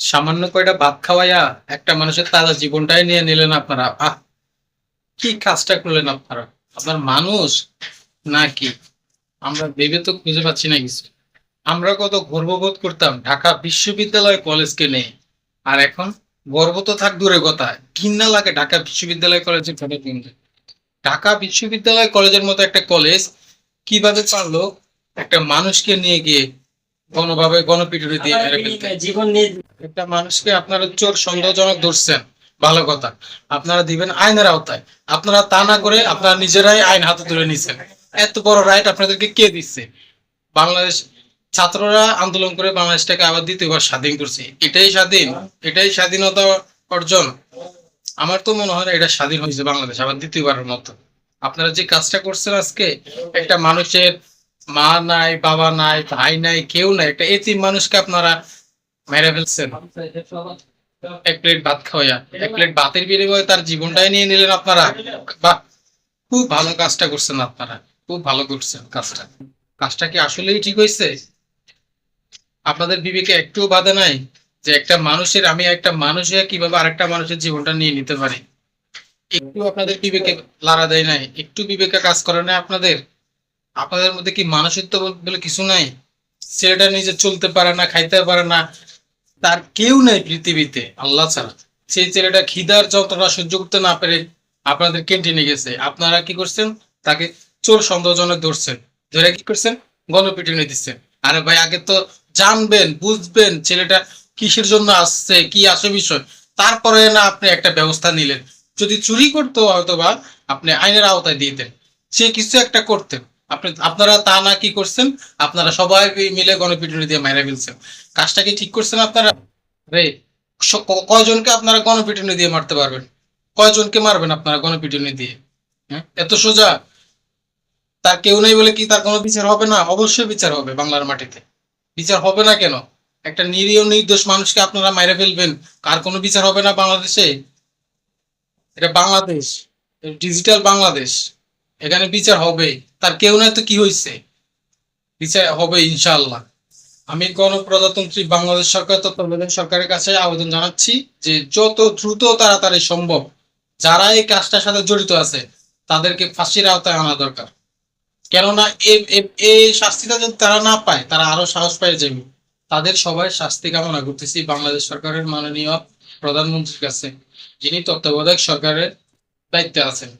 সামান্য কয়টা ভাত খাওয়াইয়া একটা মানুষের তাজা জীবনটাই নিয়ে নিলেন আপনারা। আহ, কি কাজটা করলেন আপনারা? আপনার মানুষ নাকি? আমরা ভেবে তো খুঁজে পাচ্ছি না কিছু। আমরা কত গর্ববোধ করতাম ঢাকা বিশ্ববিদ্যালয় কলেজকে নেই আর এখন গর্ব তো থাক দূরে কথা, ঘৃণা লাগে ঢাকা বিশ্ববিদ্যালয় কলেজের কথা শুনতে ঢাকা বিশ্ববিদ্যালয় কলেজের মতো একটা কলেজ কীভাবে পারল একটা মানুষকে নিয়ে গিয়ে গণপিটুনি দিয়ে মেরে ফেলতে জীবন একটা মানুষকে আপনারা চোর সন্দেহজনক ধরছেন ভালো কথা। আপনারা দিবেন আইনের আওতায়। আপনারা তা না করে আপনারা নিজেরাই আইন হাতে তুলে নিছেন। এত বড় রাইট আপনাদেরকে কে দিচ্ছে? বাংলাদেশ ছাত্ররা আন্দোলন করে বাংলাদেশটাকে আবার দ্বিতীয়বার স্বাধীন করছে। এটাই স্বাধীন। এটাই স্বাধীনতা অর্জন। আমার তো মনে হয় এটা স্বাধীন হয়েছে বাংলাদেশ আবার দ্বিতীয়বারের মতো। আপনারা যে কাজটা করছেন আজকে একটা মানুষের মা নাই, বাবা নাই, ভাই নাই, কেউ নাই, একটা এতিম মানুষকে আপনারা মেরে ফেলছেন। এক প্লেট ভাত খাওয়াইয়া, এক প্লেট ভাতের বিনিময়ে তার জীবনটাই নিয়ে নিলেন আপনারা। বাহ খুব ভালো কাজটা করছেন আপনারা, খুব ভালো করছেন কাজটা। কাজটা কি আসলেই ঠিক হয়েছে? আপনাদের বিবেকে একটুও বাধা নাই যে একটা মানুষের, আমি একটা মানুষের কীভাবে আরেকটা মানুষের জীবনটা নিয়ে নিতে পারি? একটু আপনাদের বিবেকে লাড়া দেয় নাই, একটু বিবেকে কাজ করে না আপনাদের? আপনাদের মধ্যে কি মানুষত্ব বল- কিছু নাই? ছেলেটা নিজে চলতে পারে না, খাইতে পারে না, তার কেউ নেই পৃথিবীতে, আল্লাহ ছাড়া। সেই ছেলেটা খিদার যন্ত্রণা সহ্য করতে না পেরে আপনাদের ক্যান্টিনে গেছে। আপনারা কি করছেন? তাকে চোর সন্দেহজনক ধরছেন। ধরে কি করছেন? গণপিটুনি দিচ্ছেন। আরে ভাই, আগে তো জানবেন, বুঝবেন ছেলেটা কিসের জন্য আসছে, কি আসে বিষয়। তারপরে না আপনি একটা ব্যবস্থা নিলেন। যদি চুরি করতো হয়তো বা আপনি আইনের আওতায় দিতেন সে কিছু একটা করতেন। আপনি, আপনারা তা না কি করছেন, আপনারা সবাই মিলে গণপিটুনি দিয়ে মাইরা ফেলছেন। কাজটা কি ঠিক করছেন আপনারা? রে কয়জনকে আপনারা গণপিটুনি দিয়ে মারতে পারবেন? কয়জনকে মারবেন আপনারা গণপিটুনি দিয়ে? হ্যাঁ? এত সোজা? তার কেউ নেই বলে কি তার কোনো বিচার হবে না? অবশ্যই বিচার হবে বাংলার মাটিতে। বিচার হবে না কেন? একটা নিরীহ নির্দোষ মানুষকে আপনারা মাইরে ফেলবেন। কার কোনো বিচার হবে না বাংলাদেশে? এটা বাংলাদেশ। ডিজিটাল বাংলাদেশ। এখানে বিচার হবে তার কেউ না তো কি হয়েছে বিচার হবে ইনশাআল্লাহ। আমি গণপ্রজাতন্ত্রী বাংলাদেশ সরকার, তত্ত্বাবধায়ক সরকারের কাছে আবেদন জানাচ্ছি যে যত দ্রুত তাড়াতাড়ি সম্ভব যারা এই কাজটার সাথে জড়িত আছে, তাদেরকে ফাঁসির আওতায় আনা দরকার। কেননা এই শাস্তিটা যদি তারা না পায়, তারা আরও সাহস পায় যাবে। তাদের সবাই শাস্তি কামনা করতেছি বাংলাদেশ সরকারের মাননীয় প্রধানমন্ত্রীর কাছে, যিনি তত্ত্বাবধায়ক সরকারের দায়িত্বে আছেন।